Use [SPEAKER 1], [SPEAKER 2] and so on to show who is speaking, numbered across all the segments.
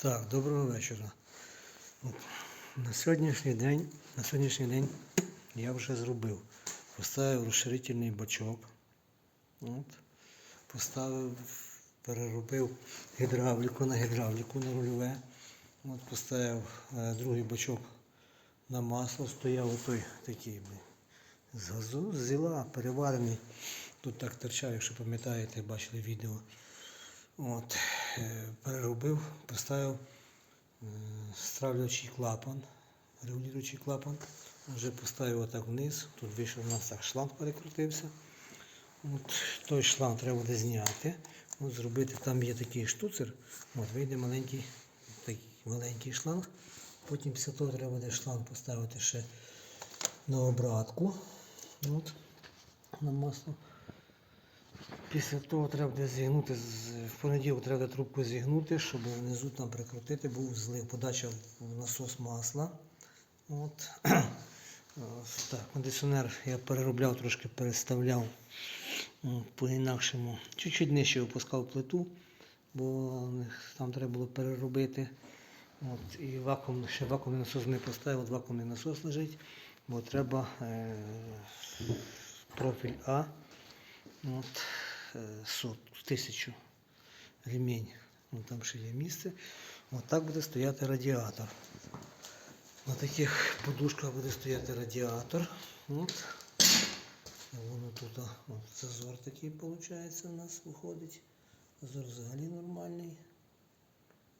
[SPEAKER 1] Так, доброго вечора. От, на сьогоднішній день, на сьогоднішній день я вже зробив. Поставив розширительний бачок. От, поставив, переробив гідравліку на гідравліку на рульове. От, поставив е, другий бачок на масло, стояв отой такий з газу, з зіла, переварений. Тут так торчав, якщо пам'ятаєте, бачили відео. От, е, переробив, поставив е, стравлюючий клапан, регулюючий клапан. Вже поставив отак вниз. Тут вийшов у нас так шланг перекрутився. От, той шланг треба буде зняти. От, зробити, там є такий штуцер. От, вийде маленький, такий маленький шланг. Потім після того треба буде шланг поставити ще на обратку. От, на масло. Після того треба буде зігнути, в понеділок треба трубку зігнути, щоб внизу там прикрутити, був злив, подача в насос масла. От. Так, кондиціонер я переробляв, трошки переставляв по-інакшому. Чуть-чуть нижче опускав плиту, бо там треба було переробити. От, і вакуум, ще вакуумний насос не поставив, от вакуумний насос лежить, бо треба е, профіль А. От, сот, тисячу ремінь. Ну, там ще є місце. От так буде стояти радіатор. На таких подушках буде стояти радіатор. От. Воно тут, от зазор такий виходить у нас виходить. Зазор взагалі нормальний.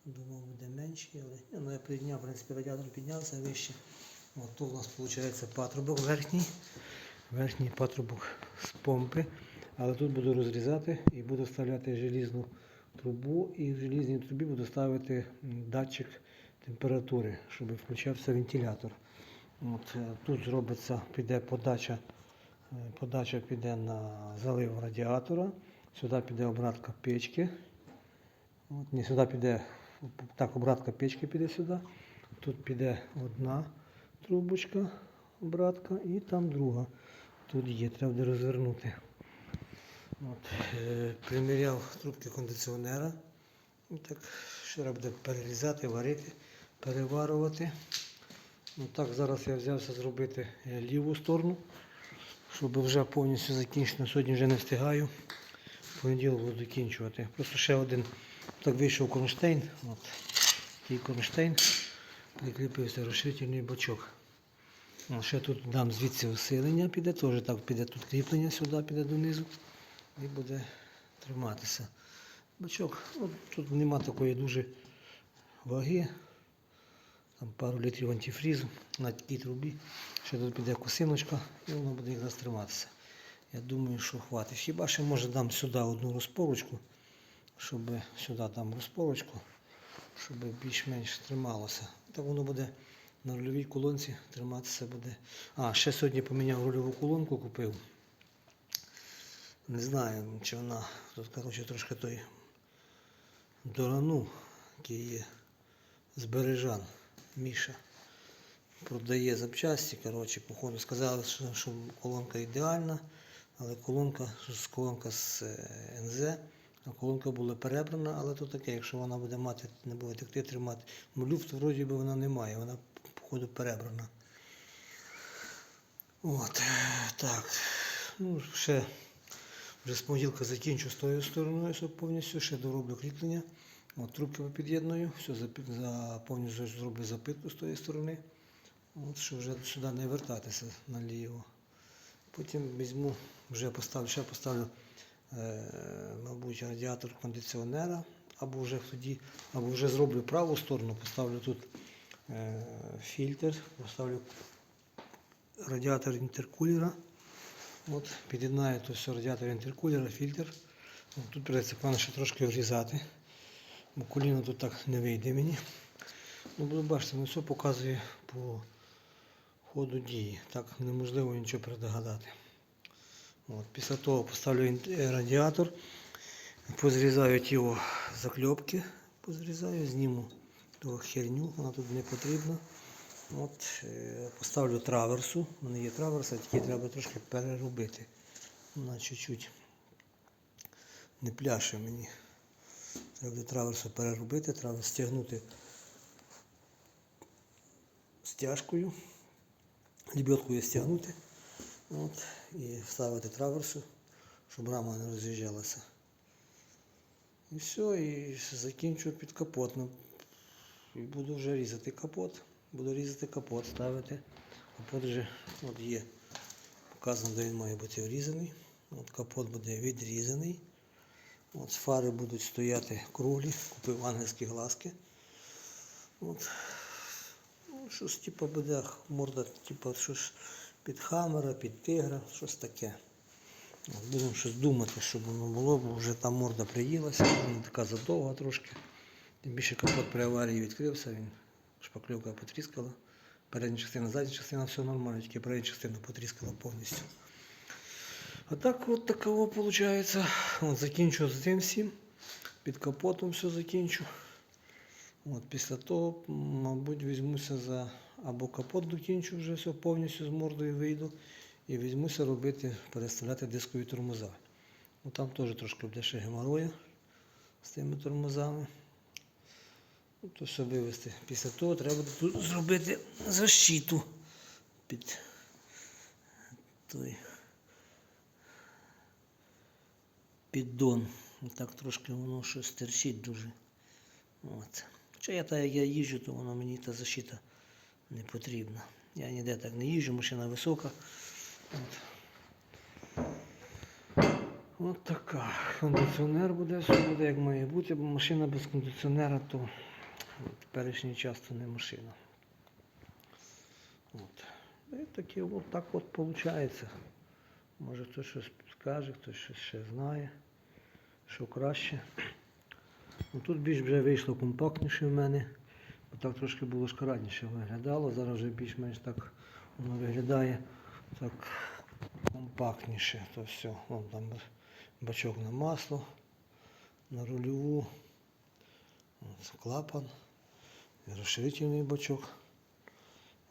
[SPEAKER 1] Думав, буде менший, але ну, я підняв, в принципі, радіатор піднявся вище. От тут у нас виходить патрубок верхній. Верхній патрубок з помпи. Але тут буду розрізати і буду вставляти желізну трубу. І в желізній трубі буду ставити датчик температури, щоб включався вентилятор. От, е, тут зробиться, піде подача, е, подача піде на залив радіатора. Сюди піде обратка печки. От, ні, сюди піде, так, обратка печки піде сюди. Тут піде одна трубочка, обратка, і там друга. Тут є, треба буде розвернути. От, е, приміряв трубки кондиціонера. Так ще буде перерізати, варити, переварувати. Ну, так, зараз я взявся зробити е, ліву сторону, щоб вже повністю закінчити. Сьогодні вже не встигаю. В понеділок буду закінчувати. Просто ще один так вийшов кронштейн. От, такий кронштейн. Прикріпився розширительний бачок. Ще тут дам звідси усилення піде, теж так піде тут кріплення сюди, піде донизу і буде триматися. Бачок, от, тут нема такої дуже ваги. Там пару літрів антифрізу на такій трубі. Ще тут піде косиночка і воно буде якраз триматися. Я думаю, що хватить. Хіба ще може дам сюди одну розпорочку, щоб сюди дам розпорочку, щоб більш-менш трималося. Так воно буде на рульовій колонці триматися буде. А, ще сьогодні поміняв рульову колонку, купив. Не знаю, чи вона тут, коротше, трошки той дорану, який є збережан, Міша. Продає запчасті, коротше, походу сказали, що, що колонка ідеальна, але колонка, колонка з е, НЗ, а колонка була перебрана, але то таке, якщо вона буде мати, не буде текти тримати. Ну, люфт вроді би вона не має, вона походу перебрана. От, так. Ну, ще вже з понеділка закінчу з тою стороною, повністю ще дороблю кріплення. От, трубки під'єдную, все повністю зроблю запитку з тої сторони. От, щоб вже сюди не вертатися наліво. Потім візьму, вже поставлю, ще поставлю, е, мабуть, радіатор кондиціонера, або вже тоді, або вже зроблю праву сторону, поставлю тут е, фільтр, поставлю радіатор інтеркулера. От, під'єднаю то все радіатор інтеркулера, фільтр. Тут придеться певно ще трошки врізати, бо коліно тут так не вийде мені. Ну, буду бачити, ну, все показує по ходу дії. Так неможливо нічого предогадати. От, після того поставлю е, радіатор, позрізаю ті закльопки, позрізаю, зніму ту херню, вона тут не потрібна. От, е, поставлю траверсу. У мене є траверса, тільки треба трошки переробити. Вона чуть-чуть не пляше мені. Треба траверсу переробити, треба стягнути стяжкою, лебедкою стягнути от, і вставити траверсу, щоб рама не роз'їжджалася. І все, і закінчу під капот. І буду вже різати капот. Буду різати капот, ставити. Капот вже от є. Показано, де він має бути врізаний. От капот буде відрізаний. От фари будуть стояти круглі, купив ангельські глазки. От. Ну, щось типу буде морда, типу, щось під хамера, під тигра, щось таке. Будемо щось думати, щоб воно було, бо вже там морда приїлася, вона така задовга трошки. Тим більше капот при аварії відкрився, він шпакльовка потріскала. Передня частина, задня частина все нормально, тільки передня частина потріскала повністю. А так от такого виходить. От закінчу з цим всім. Під капотом все закінчу. От після того, мабуть, візьмуся за або капот докінчу вже все повністю з мордою вийду. І візьмуся робити, переставляти дискові тормоза. Ну, там теж трошки буде ще геморрою з тими тормозами. Ну, то все. Після того треба тут зробити защиту під той піддон. Так трошки воно щось терчить дуже. От. Хоча я так як я їжджу, то воно мені та защита не потрібна. Я ніде так не їжджу, машина висока. От. От така. Кондиціонер буде, все буде як має бути, бо машина без кондиціонера, то теперішній час то не машина. От. І такі, от так от виходить. Може хтось щось скаже, хтось щось ще знає, що краще. Ну, тут більш вже вийшло компактніше в мене, бо так трошки було шкарадніше виглядало. Зараз вже більш-менш так воно виглядає так компактніше. То все. Вон там бачок на масло, на рульову, клапан, розширительний бачок.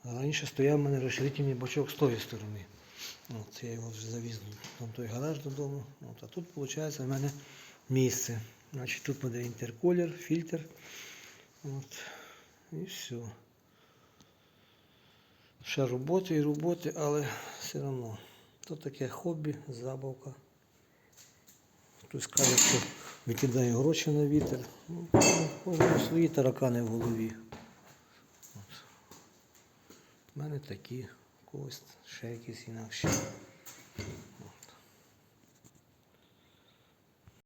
[SPEAKER 1] Раніше стояв у мене розширительний бачок з тої сторони. От, я його вже завіз на той гараж додому. От, а тут, виходить, в мене місце. Значить, тут буде інтеркулер, фільтр. От, і все. Ще роботи і роботи, але все одно. То таке хобі, забавка. Хтось каже, що викидає гроші на вітер. Ну, свої таракани в голові. У мене такі, когось ще якісь інакші.